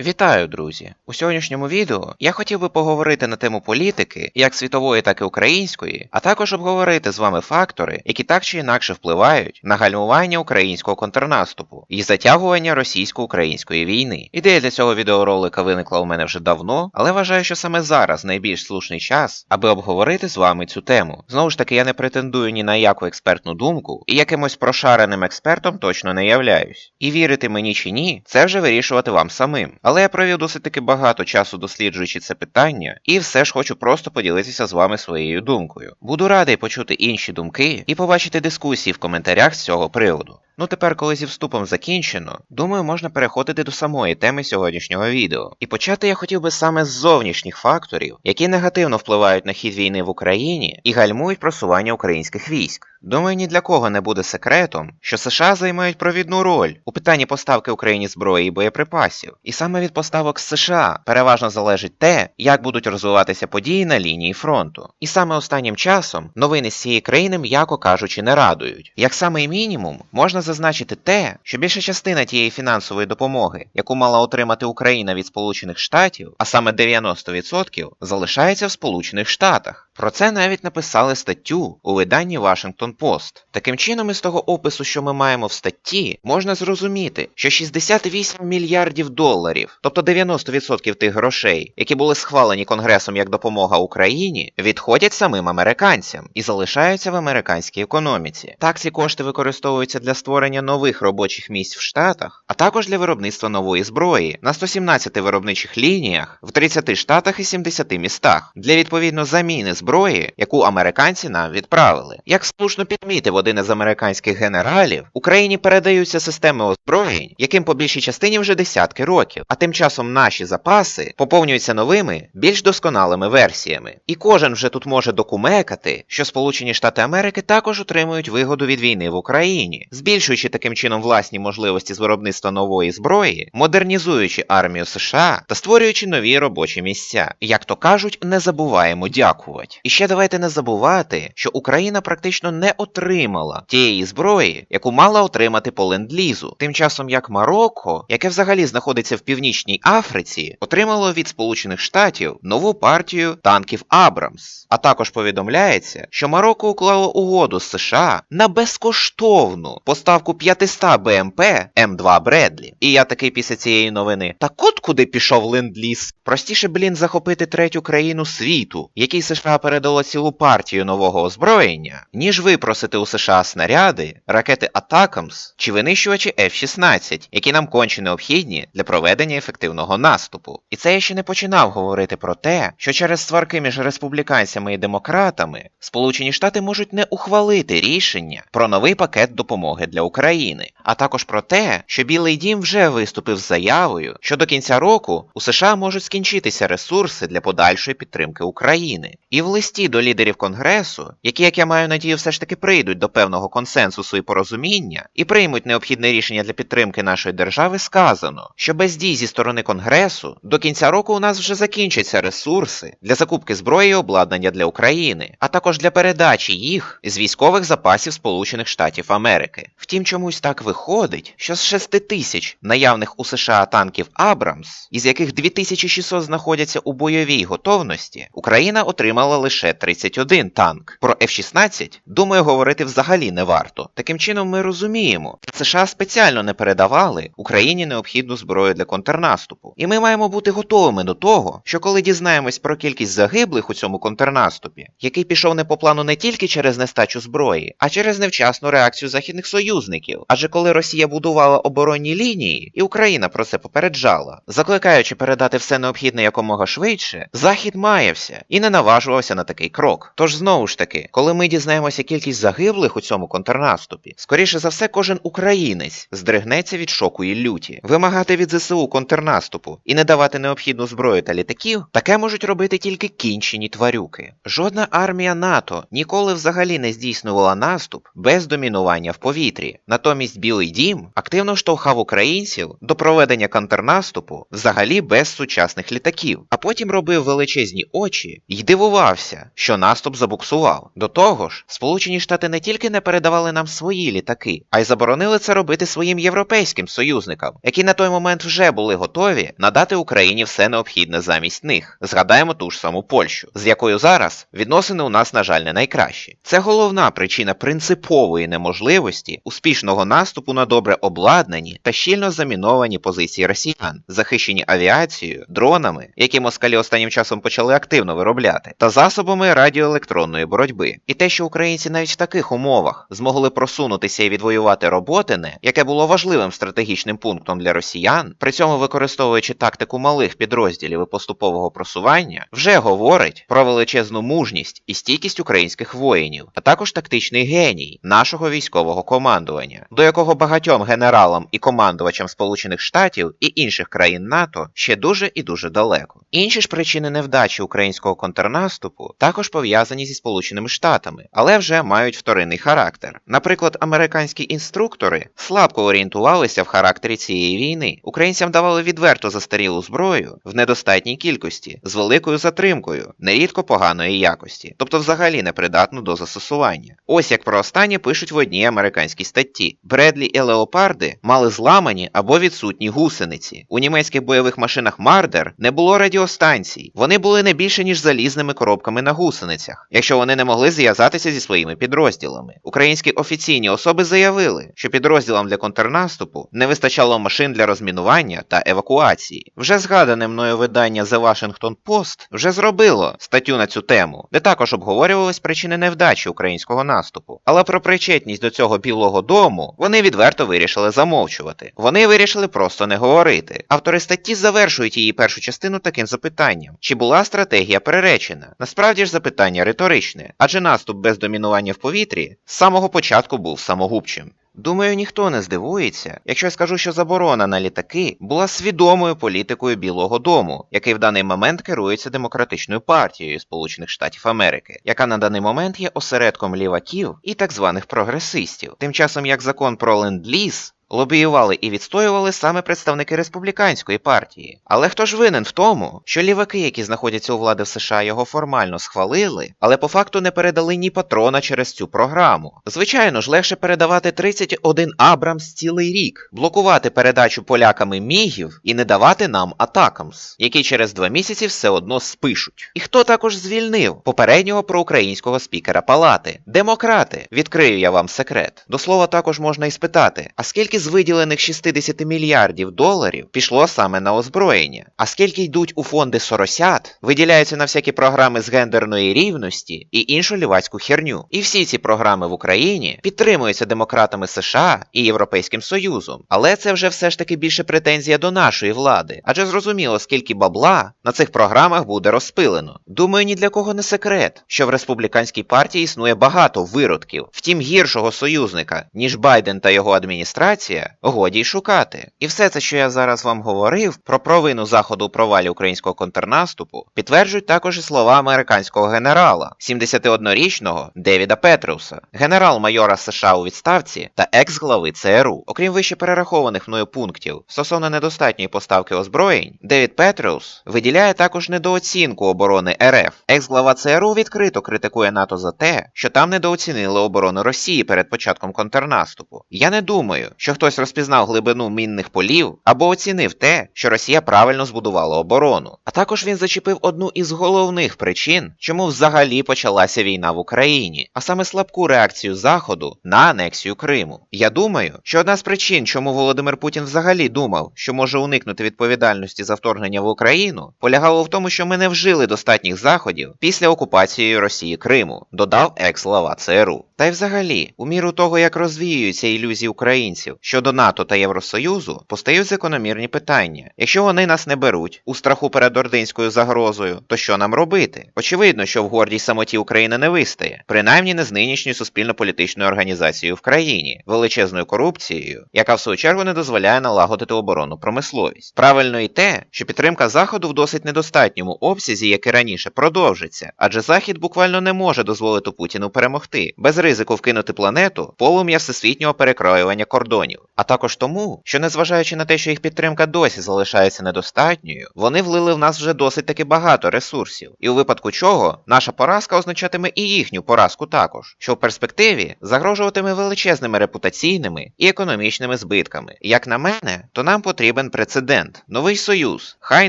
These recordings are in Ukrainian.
Вітаю, друзі! У сьогоднішньому відео я хотів би поговорити на тему політики, як світової, так і української, а також обговорити з вами фактори, які так чи інакше впливають на гальмування українського контрнаступу і затягування російсько-української війни. Ідея для цього відеоролика виникла у мене вже давно, але вважаю, що саме зараз найбільш слушний час, аби обговорити з вами цю тему. Знову ж таки, я не претендую ні на яку експертну думку, і якимось прошареним експертом точно не являюсь. І вірити мені чи ні, це вже вирішувати вам самим. Але я провів досить таки багато часу досліджуючи це питання, і все ж хочу просто поділитися з вами своєю думкою. Буду радий почути інші думки і побачити дискусії в коментарях з цього приводу. Ну тепер, коли зі вступом закінчено, думаю, можна переходити до самої теми сьогоднішнього відео. І почати я хотів би саме з зовнішніх факторів, які негативно впливають на хід війни в Україні і гальмують просування українських військ. Думаю, ні для кого не буде секретом, що США займають провідну роль у питанні поставки Україні зброї і боєприпасів. І саме від поставок з США переважно залежить те, як будуть розвиватися події на лінії фронту. І саме останнім часом новини з цієї країни, м'яко кажучи, не радують. Як самий мінімум, можна зазначити те, що більша частина тієї фінансової допомоги, яку мала отримати Україна від Сполучених Штатів, а саме 90%, залишається в Сполучених Штатах. Про це навіть написали статтю у виданні Washington Post. Таким чином, із того опису, що ми маємо в статті, можна зрозуміти, що 68 мільярдів доларів, тобто 90% тих грошей, які були схвалені Конгресом як допомога Україні, відходять самим американцям і залишаються в американській економіці. Так ці кошти використовуються для створення нових робочих місць в Штатах, а також для виробництва нової зброї на 117 виробничих лініях в 30 штатах і 70 містах для відповідно заміни зброї, яку американці нам відправили. Як слушно підмітив один із американських генералів, Україні передаються системи озброєнь, яким по більшій частині вже десятки років, а тим часом наші запаси поповнюються новими, більш досконалими версіями. І кожен вже тут може докумекати, що Сполучені Штати Америки також отримують вигоду від війни в Україні, збільшуючи таким чином власні можливості з виробництва нової зброї, модернізуючи армію США та створюючи нові робочі місця. Як то кажуть, не забуваємо дякувати. І ще давайте не забувати, що Україна практично не отримала тієї зброї, яку мала отримати по ленд-лізу. Тим часом як Марокко, яке взагалі знаходиться в Північній Африці, отримало від Сполучених Штатів нову партію танків Абрамс. А також повідомляється, що Марокко уклало угоду з США на безкоштовну поставку 500 БМП М2 Бредлі. І я такий після цієї новини. Так от куди пішов ленд-ліз? Простіше, блін, захопити третю країну світу, якій США передало цілу партію нового озброєння, ніж випросити у США снаряди, ракети Атакамс чи винищувачі F-16, які нам конче необхідні для проведення ефективного наступу. І це я ще не починав говорити про те, що через сварки між республіканцями і демократами Сполучені Штати можуть не ухвалити рішення про новий пакет допомоги для України, а також про те, що Білий Дім вже виступив з заявою, що до кінця року у США можуть скінчитися ресурси для подальшої підтримки України. І листі до лідерів Конгресу, які, як я маю надію, все ж таки прийдуть до певного консенсусу і порозуміння, і приймуть необхідне рішення для підтримки нашої держави, сказано, що без дій зі сторони Конгресу до кінця року у нас вже закінчаться ресурси для закупки зброї і обладнання для України, а також для передачі їх з військових запасів Сполучених Штатів Америки. Втім, чомусь так виходить, що з 6 тисяч наявних у США танків Абрамс, із яких 2600 знаходяться у бойовій готовності, Україна отримала лише 31 танк. Про F-16, думаю, говорити взагалі не варто. Таким чином, ми розуміємо, США спеціально не передавали Україні необхідну зброю для контрнаступу. І ми маємо бути готовими до того, що коли дізнаємось про кількість загиблих у цьому контрнаступі, який пішов не по плану не тільки через нестачу зброї, а через невчасну реакцію західних союзників. Адже коли Росія будувала оборонні лінії, і Україна про це попереджала, закликаючи передати все необхідне якомога швидше, Захід маявся і не наважувався на такий крок. Тож знову ж таки, коли ми дізнаємося кількість загиблих у цьому контрнаступі, скоріше за все, кожен українець здригнеться від шоку і люті. Вимагати від ЗСУ контрнаступу і не давати необхідну зброю та літаків, таке можуть робити тільки кінчені тварюки. Жодна армія НАТО ніколи взагалі не здійснювала наступ без домінування в повітрі. Натомість Білий Дім активно штовхав українців до проведення контрнаступу взагалі без сучасних літаків, а потім робив величезні очі й дивувався. Стався, що наступ забуксував. До того ж, Сполучені Штати не тільки не передавали нам свої літаки, а й заборонили це робити своїм європейським союзникам, які на той момент вже були готові надати Україні все необхідне замість них. Згадаємо ту ж саму Польщу, з якою зараз відносини у нас, на жаль, не найкращі. Це головна причина принципової неможливості успішного наступу на добре обладнані та щільно заміновані позиції росіян, захищені авіацією, дронами, які москалі останнім часом почали активно виробляти, та засобами радіоелектронної боротьби. І те, що українці навіть в таких умовах змогли просунутися і відвоювати роботине, яке було важливим стратегічним пунктом для росіян, при цьому використовуючи тактику малих підрозділів і поступового просування, вже говорить про величезну мужність і стійкість українських воїнів, а також тактичний геній нашого військового командування, до якого багатьом генералам і командувачам Сполучених Штатів і інших країн НАТО ще дуже і дуже далеко. Інші ж причини невдачі українського контрнаступу також пов'язані зі Сполученими Штатами, але вже мають вторинний характер. Наприклад, американські інструктори слабко орієнтувалися в характері цієї війни. Українцям давали відверто застарілу зброю в недостатній кількості, з великою затримкою, нерідко поганої якості, тобто взагалі непридатну до застосування. Ось як про останнє пишуть в одній американській статті: Бредлі і Леопарди мали зламані або відсутні гусениці. У німецьких бойових машинах Мардер не було радіостанцій. Вони були не більше ніж залізними коробками на гусеницях, якщо вони не могли зв'язатися зі своїми підрозділами. Українські офіційні особи заявили, що підрозділам для контрнаступу не вистачало машин для розмінування та евакуації. Вже згадане мною видання The Washington Post вже зробило статтю на цю тему, де також обговорювались причини невдачі українського наступу. Але про причетність до цього Білого Дому вони відверто вирішили замовчувати. Вони вирішили просто не говорити. Автори статті завершують її першу частину таким запитанням: чи була стратегія переречена? Насправді ж запитання риторичне, адже наступ без домінування в повітрі з самого початку був самогубчим. Думаю, ніхто не здивується, якщо я скажу, що заборона на літаки була свідомою політикою Білого Дому, який в даний момент керується демократичною партією Сполучених Штатів Америки, яка на даний момент є осередком ліваків і так званих прогресистів. Тим часом як закон про ленд-ліз лобіювали і відстоювали саме представники республіканської партії. Але хто ж винен в тому, що ліваки, які знаходяться у влади в США, його формально схвалили, але по факту не передали ні патрона через цю програму. Звичайно ж, легше передавати 31 Абрамс цілий рік, блокувати передачу поляками мігів і не давати нам атакамс, які через два місяці все одно спишуть. І хто також звільнив попереднього проукраїнського спікера палати? Демократи. Відкрию я вам секрет. До слова, також можна і спитати, а скільки з виділених 60 мільярдів доларів пішло саме на озброєння, а скільки йдуть у фонди соросят, виділяються на всякі програми з гендерної рівності і іншу лівацьку херню. І всі ці програми в Україні підтримуються демократами США і Європейським Союзом. Але це вже все ж таки більше претензія до нашої влади, адже зрозуміло, скільки бабла на цих програмах буде розпилено. Думаю, ні для кого не секрет, що в республіканській партії існує багато виродків, втім гіршого союзника, ніж Байден та його адміністрація годі й шукати. І все це, що я зараз вам говорив про провину заходу у провалі українського контрнаступу, підтверджують також і слова американського генерала, 71-річного Девіда Петруса, генерал-майора США у відставці та екс-глави ЦРУ. Окрім вище перерахованих мною пунктів стосовно недостатньої поставки озброєнь, Девід Петрус виділяє також недооцінку оборони РФ. Екс-глава ЦРУ відкрито критикує НАТО за те, що там недооцінили оборону Росії перед початком контрнаступу. Я не думаю, що хтось розпізнав глибину мінних полів або оцінив те, що Росія правильно збудувала оборону. А також він зачепив одну із головних причин, чому взагалі почалася війна в Україні, а саме слабку реакцію Заходу на анексію Криму. Я думаю, що одна з причин, чому Володимир Путін взагалі думав, що може уникнути відповідальності за вторгнення в Україну, полягало в тому, що ми не вжили достатніх заходів після окупації Росії Криму, додав екс-глава ЦРУ. Та й взагалі, у міру того, як розвіюються ілюзії українців щодо НАТО та Євросоюзу, постають закономірні питання. Якщо вони нас не беруть у страху перед ординською загрозою, то що нам робити? Очевидно, що в гордій самоті Україна не вистає, принаймні не з нинішньою суспільно-політичною організацією в країні, величезною корупцією, яка в свою чергу не дозволяє налагодити оборонну промисловість. Правильно і те, що підтримка Заходу в досить недостатньому обсязі, як і раніше, продовжиться, адже Захід буквально не може дозволити Путіну перемогти без ризику вкинути планету полум'я всесвітнього перекроювання кордонів. Регіонів, а також тому, що незважаючи на те, що їх підтримка досі залишається недостатньою, вони влили в нас вже досить таки багато ресурсів, і у випадку чого наша поразка означатиме і їхню поразку також, що в перспективі загрожуватиме величезними репутаційними і економічними збитками. Як на мене, то нам потрібен прецедент, новий союз, хай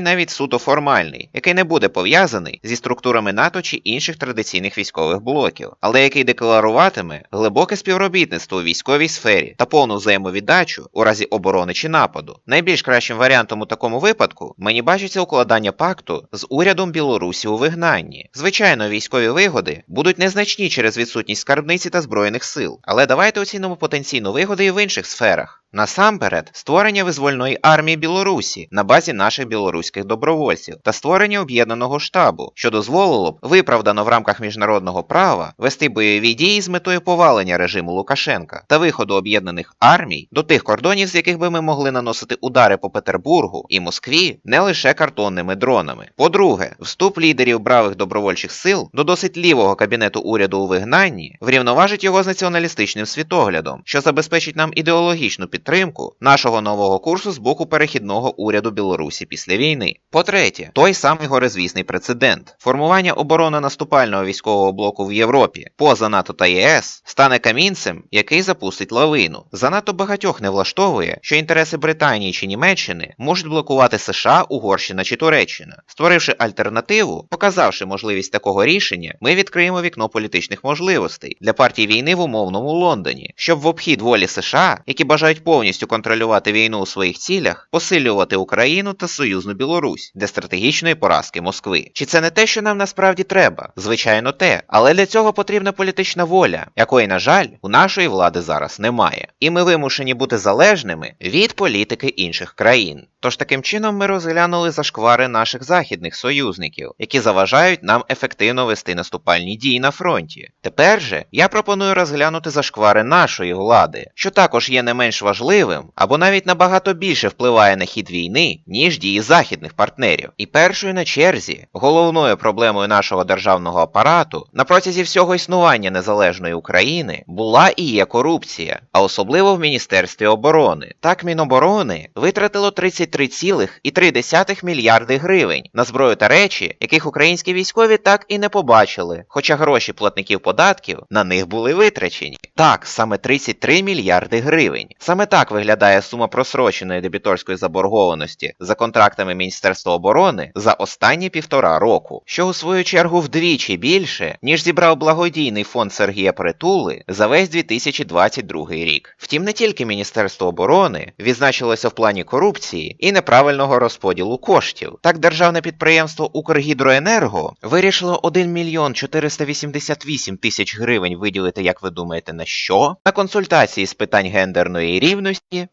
навіть суто формальний, який не буде пов'язаний зі структурами НАТО чи інших традиційних військових блоків, але який декларуватиме глибоке співробітництво у військовій сфері та повну взаємовіддачу у разі оборони чи нападу. Найбільш кращим варіантом у такому випадку мені бачиться укладання пакту з урядом Білорусі у вигнанні. Звичайно, військові вигоди будуть незначні через відсутність скарбниці та збройних сил, але давайте оцінимо потенційну вигоду і в інших сферах. Насамперед, створення визвольної армії Білорусі на базі наших білоруських добровольців та створення об'єднаного штабу, що дозволило б виправдано в рамках міжнародного права вести бойові дії з метою повалення режиму Лукашенка та виходу об'єднаних армій до тих кордонів, з яких би ми могли наносити удари по Петербургу і Москві не лише картонними дронами. По-друге, вступ лідерів бравих добровольчих сил до досить лівого кабінету уряду у вигнанні врівноважить його з націоналістичним світоглядом, що забезпечить нам ідеологічну підтримку підтримку нашого нового курсу з боку перехідного уряду Білорусі після війни. По-третє, той самий горизвісний прецедент формування оборони наступального військового блоку в Європі поза НАТО та ЄС стане камінцем, який запустить лавину. Занадто багатьох не влаштовує, що інтереси Британії чи Німеччини можуть блокувати США, Угорщина чи Туреччина. Створивши альтернативу, показавши можливість такого рішення, ми відкриємо вікно політичних можливостей для партій війни в умовному Лондоні, щоб в обхід волі США, які бажають повністю контролювати війну у своїх цілях, посилювати Україну та союзну Білорусь для стратегічної поразки Москви. Чи це не те, що нам насправді треба? Звичайно, те, але для цього потрібна політична воля, якої, на жаль, у нашої влади зараз немає. І ми вимушені бути залежними від політики інших країн. Тож таким чином ми розглянули зашквари наших західних союзників, які заважають нам ефективно вести наступальні дії на фронті. Тепер же я пропоную розглянути зашквари нашої влади, що також є не менш важливим або навіть набагато більше впливає на хід війни, ніж дії західних партнерів. І першою на черзі, головною проблемою нашого державного апарату на протязі всього існування незалежної України була і є корупція, а особливо в Міністерстві оборони. Так Міноборони витратило 33,3 мільярди гривень на зброю та речі, яких українські військові так і не побачили, хоча гроші платників податків на них були витрачені. Так, саме 33 мільярди гривень. Саме так виглядає сума просроченої дебіторської заборгованості за контрактами Міністерства оборони за останні півтора року, що у свою чергу вдвічі більше, ніж зібрав благодійний фонд Сергія Притули за весь 2022 рік. Втім, не тільки Міністерство оборони відзначилося в плані корупції і неправильного розподілу коштів. Так, державне підприємство Укргідроенерго вирішило 1 мільйон 488 тисяч гривень виділити, як ви думаєте, на що? На консультації з питань гендерної рівності,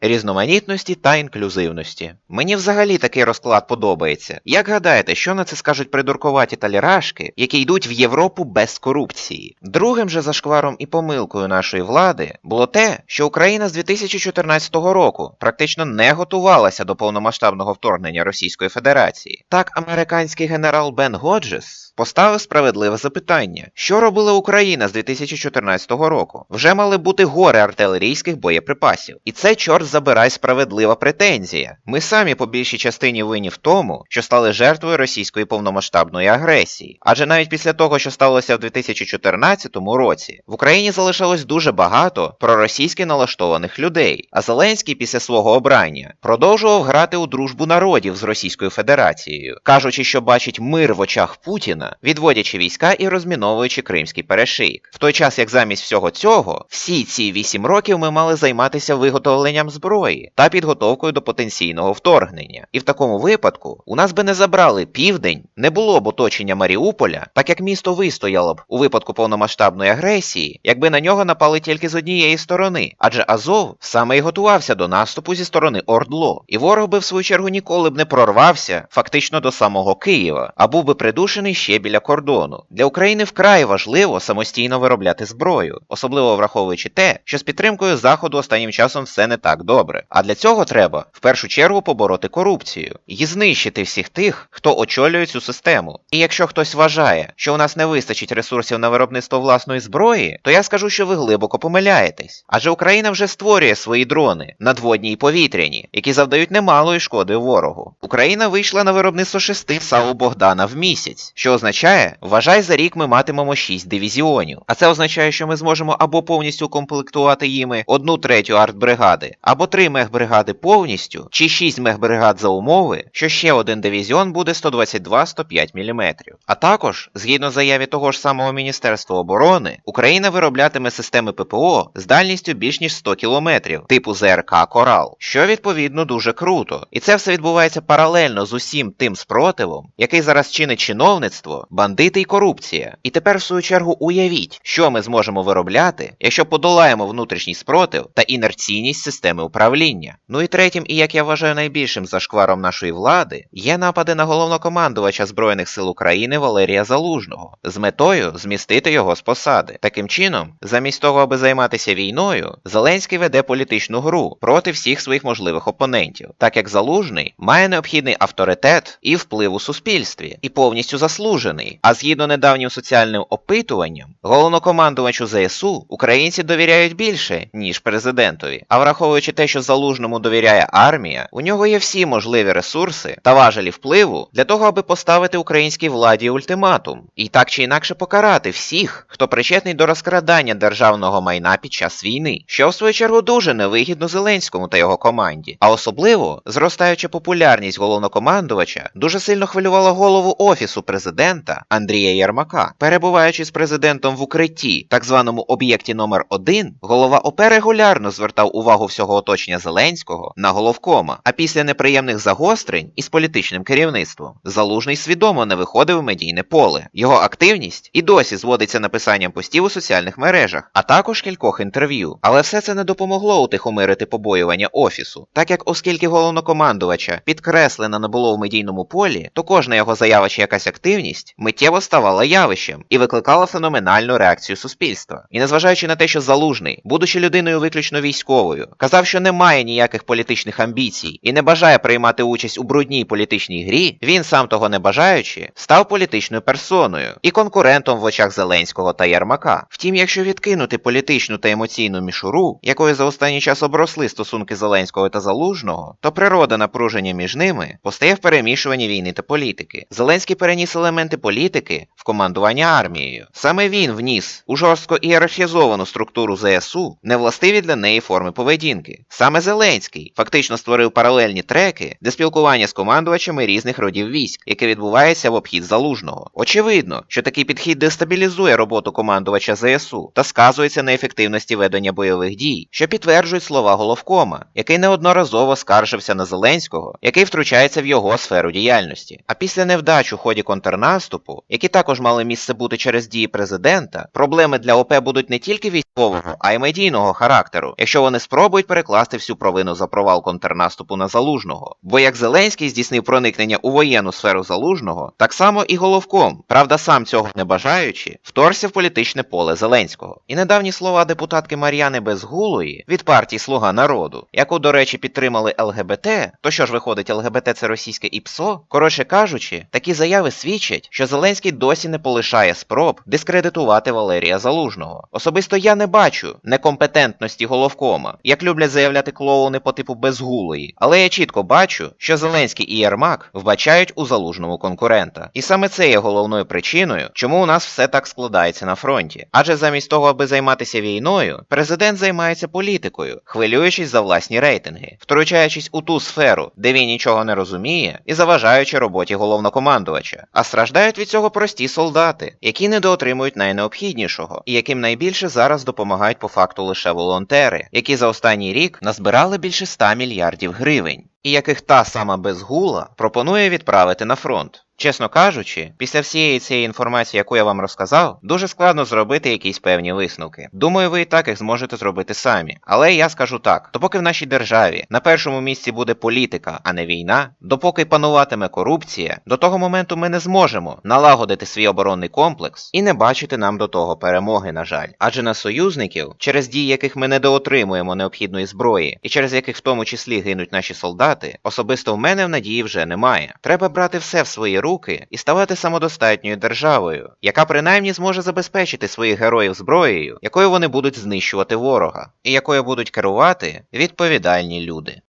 різноманітності та інклюзивності. Мені взагалі такий розклад подобається. Як гадаєте, що на це скажуть придуркуваті талірашки, які йдуть в Європу без корупції? Другим же зашкваром і помилкою нашої влади було те, що Україна з 2014 року практично не готувалася до повномасштабного вторгнення Російської Федерації. Так, американський генерал Бен Годжес поставив справедливе запитання, що робила Україна з 2014 року. Вже мали бути гори артилерійських боєприпасів. І це чорт забирай справедлива претензія. Ми самі по більшій частині винні в тому, що стали жертвою російської повномасштабної агресії. Адже навіть після того, що сталося в 2014 році, в Україні залишилось дуже багато проросійськи налаштованих людей. А Зеленський після свого обрання продовжував грати у дружбу народів з Російською Федерацією, кажучи, що бачить мир в очах Путіна, відводячи війська і розміновуючи кримський перешийк. В той час, як замість всього цього, всі ці вісім років ми мали займатися виготовленням зброї та підготовкою до потенційного вторгнення. І в такому випадку у нас би не забрали південь, не було б оточення Маріуполя, так як місто вистояло б у випадку повномасштабної агресії, якби на нього напали тільки з однієї сторони, адже Азов саме і готувався до наступу зі сторони Ордло, і ворог би в свою чергу ніколи б не прорвався фактично до самого Києва, а був би придушений ще біля кордону. Для України вкрай важливо самостійно виробляти зброю, особливо враховуючи те, що з підтримкою Заходу останнім часом все не так добре. А для цього треба в першу чергу побороти корупцію і знищити всіх тих, хто очолює цю систему. І якщо хтось вважає, що у нас не вистачить ресурсів на виробництво власної зброї, то я скажу, що ви глибоко помиляєтесь. Адже Україна вже створює свої дрони надводні і повітряні, які завдають немалої шкоди ворогу. Україна вийшла на виробництво шести САУ Богдана в місяць, що означає, вважай за рік ми матимемо шість дивізіонів. А це означає, що ми зможемо або повністю укомплектувати їми одну третю артбригади, або три мехбригади повністю, чи шість мехбригад за умови, що ще один дивізіон буде 122-105 мм. А також, згідно заяві того ж самого Міністерства оборони, Україна вироблятиме системи ППО з дальністю більш ніж 100 км, типу ЗРК Корал, що відповідно дуже круто. І це все відбувається паралельно з усім тим спротивом, який зараз чинить чиновництво, бандити й корупція. І тепер, в свою чергу, уявіть, що ми зможемо виробляти, якщо подолаємо внутрішній спротив та інерційність системи управління. Ну і третім, і як я вважаю найбільшим зашкваром нашої влади, є напади на головнокомандувача Збройних сил України Валерія Залужного з метою змістити його з посади. Таким чином, замість того, аби займатися війною, Зеленський веде політичну гру проти всіх своїх можливих опонентів, так як Залужний має необхідний авторитет і вплив у суспільстві, і повністю заслужений. А згідно недавнім соціальним опитуванням, головнокомандувачу ЗСУ українці довіряють більше, ніж президентові. А враховуючи те, що залужному довіряє армія, у нього є всі можливі ресурси та важелі впливу для того, аби поставити українській владі ультиматум і так чи інакше покарати всіх, хто причетний до розкрадання державного майна під час війни, що в свою чергу дуже невигідно Зеленському та його команді. А особливо зростаюча популярність головнокомандувача дуже сильно хвилювала голову офісу президента Андрія Єрмака. Перебуваючи з президентом в укритті, так званому об'єкті номер 1 голова ОП регулярно звертав увагу всього оточення Зеленського на головкома. А після неприємних загострень із політичним керівництвом залужний свідомо не виходив у медійне поле. Його активність і досі зводиться написанням постів у соціальних мережах, а також кількох інтерв'ю. Але все це не допомогло утихомирити побоювання офісу, так як оскільки головнокомандувача підкреслено не було в медійному полі, то кожна його заява чи якась активність миттєво ставала явищем і викликала феноменальну реакцію суспільства. І незважаючи на те, що залужний, будучи людиною виключно військовою, казав, що не має ніяких політичних амбіцій і не бажає приймати участь у брудній політичній грі, він сам того не бажаючи, став політичною персоною і конкурентом в очах Зеленського та Ярмака. Втім, якщо відкинути політичну та емоційну мішуру, якою за останній час обросли стосунки Зеленського та Залужного, то природа напруження між ними постає в перемішуванні війни та політики. Зеленський переніс елементи політики в командування армією. Саме він вніс у жорстко ієрархізовану структуру ЗСУ невластиві для неї форми поведінки. Саме Зеленський фактично створив паралельні треки для спілкування з командувачами різних родів військ, яке відбувається в обхід залужного. Очевидно, що такий підхід дестабілізує роботу командувача ЗСУ та сказується на ефективності ведення бойових дій, що підтверджують слова головкома, який неодноразово скаржився на Зеленського, який втручається в його сферу діяльності. А після невдач у ході контрнаступу, які також мали місце бути через дії президента, проблеми для ОП будуть не тільки військового, а й медійного характеру, якщо вони спробують перекласти всю провину за провал контрнаступу на залужного. Бо як Зеленський здійснив проникнення у воєнну сферу залужного, так само і головком, правда, сам цього не бажаючи, вторгся в політичне поле Зеленського. І недавні слова депутатки Мар'яни Безгулої від партії Слуга народу, яку, до речі, підтримали ЛГБТ, то що ж виходить, ЛГБТ це російське ІПСО? Коротше кажучи, такі заяви свідчать, що Зеленський досі не полишає спроб дискредитувати Валерія Залужного. Особисто я не бачу некомпетентності головкома, як люблять заявляти клоуни по типу безгулої, але я чітко бачу, що Зеленський і Єрмак вбачають у залужному конкурента. І саме це є головною причиною, чому у нас все так складається на фронті. Адже замість того, аби займатися війною, президент займається політикою, хвилюючись за власні рейтинги, втручаючись у ту сферу, де він нічого не розуміє, і заважаючи роботі головнокомандувача. А страждають від цього прості солдати, які недоотримують найнеобхіднішого, і яким найбільше зараз допомагають по факту лише волонтери, які за останній рік назбирали більше 100 мільярдів гривень, і яких та сама безгула пропонує відправити на фронт. Чесно кажучи, після всієї цієї інформації, яку я вам розказав, дуже складно зробити якісь певні висновки. Думаю, ви і так їх зможете зробити самі. Але я скажу так: допоки в нашій державі на першому місці буде політика, а не війна, допоки пануватиме корупція, до того моменту ми не зможемо налагодити свій оборонний комплекс і не бачити нам до того перемоги, на жаль. Адже на союзників, через дії яких ми недоотримуємо необхідної зброї, і через яких в тому числі гинуть наші солдати, особисто в мене в надії вже немає. Треба брати все в свої руки і ставати самодостатньою державою, яка принаймні зможе забезпечити своїх героїв зброєю, якою вони будуть знищувати ворога, і якою будуть керувати відповідальні люди.